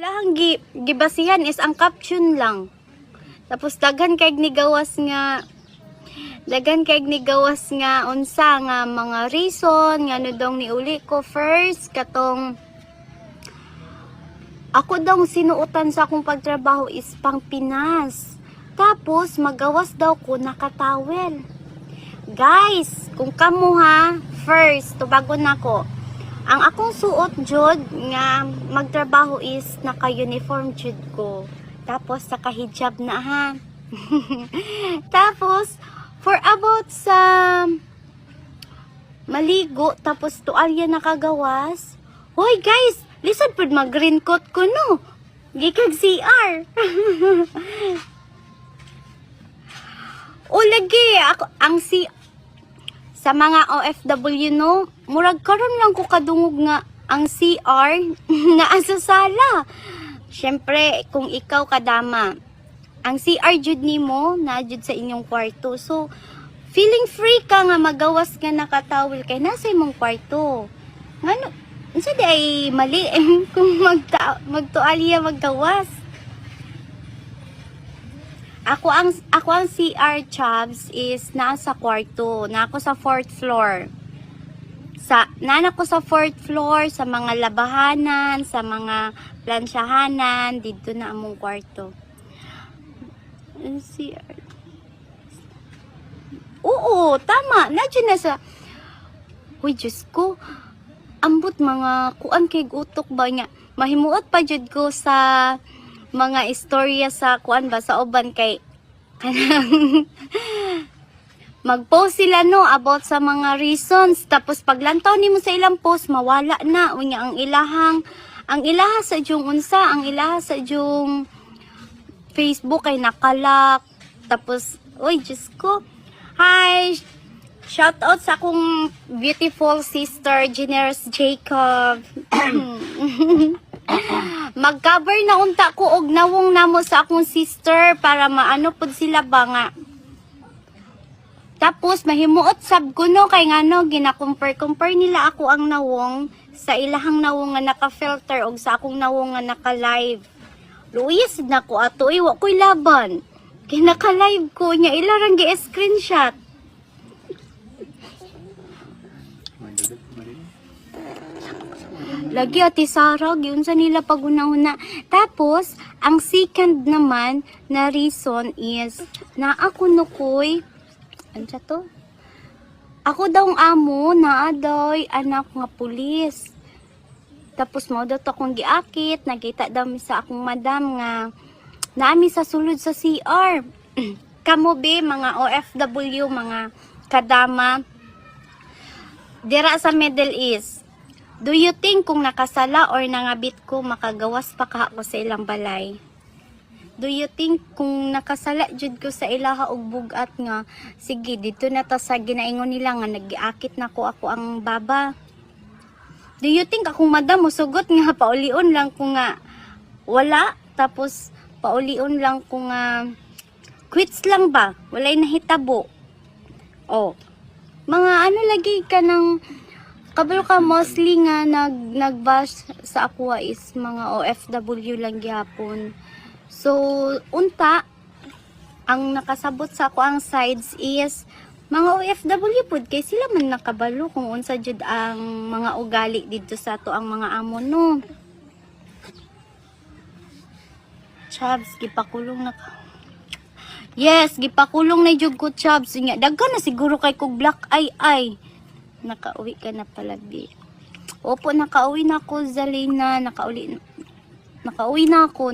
Ilahang gi gibasihan is ang caption lang. Tapos daghan kay ni gawas nga daghan kay ni gawas nga unsa nga mga reason nga no dong niuli ko first katong ako daw sinuotan sa akong pagtrabaho is pang Pinas. Tapos magawas daw ko nakatawel. Guys, kung kamo ha, first, tubago na ko. Ang akong suot jud nga magtrabaho is naka-uniform jud ko. Tapos naka-hijab na ha. Tapos for about sa maligo tapos tualya nakagawas. Hoy guys, listen pud mag green coat ko no. Gikag CR. o lagi ako ang si sa mga OFW no, murag karon lang ko kadungog nga ang CR nga asa sala. Syempre, kung ikaw kadama, ang CR jud nimo na jud sa inyong kwarto. So, feeling free ka nga magawas nga nakatawil kay nasa imong kwarto. Ngano, unsa di ay mali kung magta magtualya maggawas. Ako ang ako ang CR Chubbs is nasa kwarto, na ako sa fourth floor. Sa nana ko sa fourth floor sa mga labahanan, sa mga plansyahanan, dito na among kwarto. CR. Oo, tama. Nadyo na sa... Uy, Diyos ko. Ambot mga kuan kay gutok ba niya. Mahimuot pa jud ko sa mga istorya sa kuan ba sa uban kay mag-post sila no about sa mga reasons. Tapos paglantaw nimo sa ilang post mawala na. Unya ang ilahang ang ilaha sa jung unsa ang ilaha sa jung Facebook ay nakalak. Tapos oy Diyos ko. Hi shout out sa akong beautiful sister Generous Jacob mag-cover na unta ko og nawong namo sa akong sister para maano pud sila ba nga tapos mahimuot sab ko no kay ngano gina-compare compare nila ako ang nawong sa ilahang nawong nga naka-filter og sa akong nawong nga naka-live. Luis na ko ato iwa ko'y laban. Kay naka-live ko nya ilarang gi-screenshot. Lagi ati Sarah, yun sa nila pag-una-una. Tapos, ang second naman na reason is na ako nukoy ano sa to? Ako daw ang amo na adoy anak nga pulis. Tapos mo to akong giakit, nakita daw mi sa akong madam nga naami sa sulod sa CR. Kamo be mga OFW, mga kadama dira sa Middle East. Do you think kung nakasala or nangabit ko makagawas pa ka ako sa ilang balay? Do you think kung nakasala jud ko sa ilaha og bugat nga sige dito na ta sa ginaingon nila nga nagiakit na ko ako ang baba. Do you think akong madam musugot nga paulion lang ko nga wala tapos paulion lang ko nga quits lang ba? Walay nahitabo. Oh. Mga ano lagi ka ng kabalo ka mostly nga nag nagbash sa ako is mga OFW lang gyapon. So, unta, ang nakasabot sa ako ang sides is mga OFW pod kay sila man nakabalo kung unsa jud ang mga ugali dito sa to ang mga amo no. Chabs, gipakulong na. Yes, gipakulong na jud ko Chabs. Nga, daghan na siguro kay kog black eye ay. Nakauwi ka na pala, bi. Opo, nakauwi na ako, Zalina. Nakauwi, nakauwi na ako.